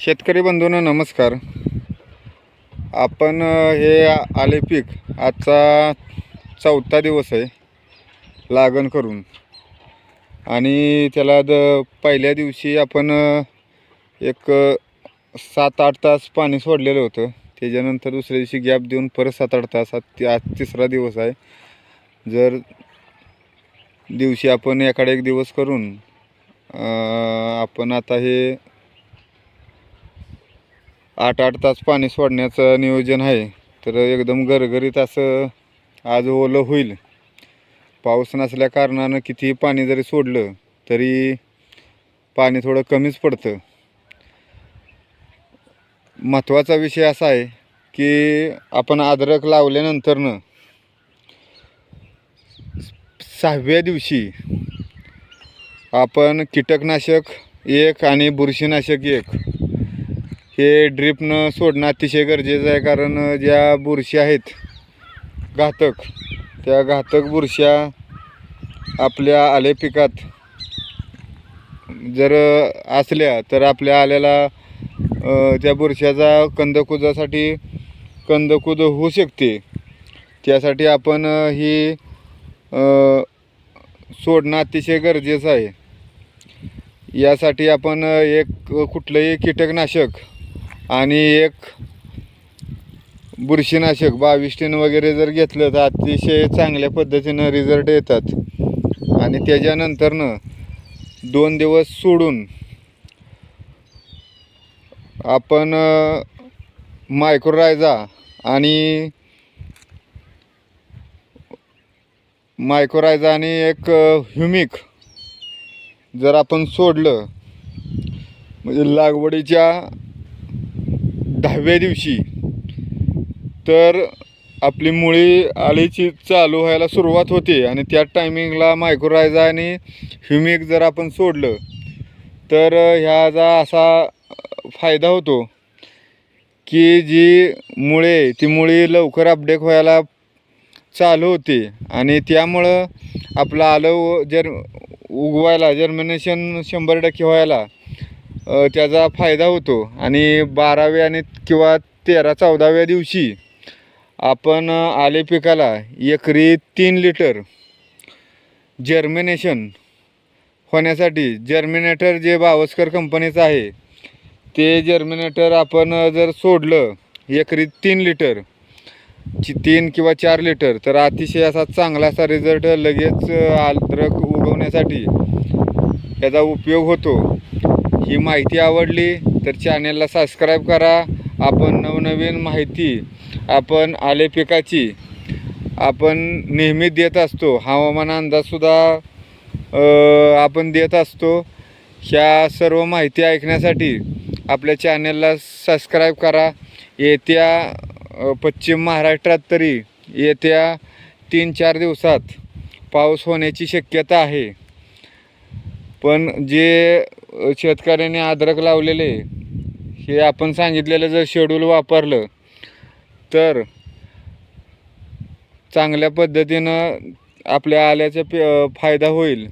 शेतकरी बंधूंनो नमस्कार. आपण हे आले पीक. आजचा चौथा दिवस आहे लागण करून. आणि त्याला द पहिल्या दिवशी आपण एक सात आठ तास पाणी सोडलेलं होतं. त्याच्यानंतर दुसऱ्या दिवशी गॅप देऊन परत सात आठ तास. आज आज तिसरा दिवस आहे. जर दिवशी आपण एखादा एक दिवस करून आपण आता हे आठ आठ तास पाणी सोडण्याचं नियोजन आहे. तर एकदम गरगरीत असं आज ओलं होईल. पाऊस नसल्या कारणानं कितीही पाणी जरी सोडलं तरी पाणी थोडं कमीच पडतं. महत्त्वाचा विषय असा आहे की आपण अद्रक लावल्यानंतरनं सहाव्या दिवशी आपण कीटकनाशक एक आणि बुरशीनाशक एक हे ड्रिपनं सोडणं अतिशय गरजेचं आहे कारण ज्या बुरशी आहेत घातक त्या घातक बुरश्या आपल्या आले पिकात जर असल्या तर आपल्या आल्याला त्या बुरश्याचा कंदकुजासाठी कंदकुज होऊ शकते. त्यासाठी आपण ही सोडणं अतिशय गरजेचं आहे. यासाठी आपण एक कुठलंही कीटकनाशक आणि एक बुरशीनाशक बाविष्टीन वगैरे जर घेतलं तर अतिशय चांगल्या पद्धतीनं रिझल्ट येतात. आणि त्याच्यानंतरनं दोन दिवस सोडून आपण मायक्रोरायझा आणि मायक्रोरायझा आणि एक ह्युमिक जर आपण सोडलं म्हणजे लागवडीच्या दहाव्या दिवशी. तर आपली मुळी आळीची चालू व्हायला सुरुवात होते आणि त्या टायमिंगला मायक्रोरायझा आणि ह्युमिक जर आपण सोडलं तर ह्याचा असा फायदा होतो की जी मुळे ती मुळी लवकर अपडेट व्हायला चालू होते आणि त्यामुळं आपलं आलं जर उगवायला जर्मिनेशन शंभर टक्के व्हायला त्याचा फायदा होतो. आणि बाराव्या आणि किंवा तेरा चौदाव्या दिवशी आपण आले पिकाला एकरी तीन लिटर जर्मिनेशन होण्यासाठी जर्मिनेटर जे बावस्कर कंपनीचं आहे ते जर्मिनेटर आपण जर सोडलं एकरी तीन लिटर ची तीन किंवा चार लिटर तर अतिशय असा चांगला असा रिझल्ट लगेच आद्रक अद्रक उगवण्यासाठी याचा उपयोग होतो. ही माहिती आवडली तर चॅनेलला सबस्क्राईब करा. आपण नवनवीन माहिती आपण आले पिकाची आपण नेहमी देत असतो. हवामान अंदाजसुद्धा आपण देत असतो. ह्या सर्व माहिती ऐकण्यासाठी आपल्या चॅनेलला सबस्क्राईब करा. येत्या पश्चिम महाराष्ट्रात तरी येत्या तीन चार दिवसात पाऊस होण्याची शक्यता आहे. पण जे शेतकऱ्याने अद्रक लावलेले हे आपण सांगितलेलं जर शेड्यूल वापरलं तर चांगल्या पद्धतीनं आपल्या आल्याचा पे फायदा होईल.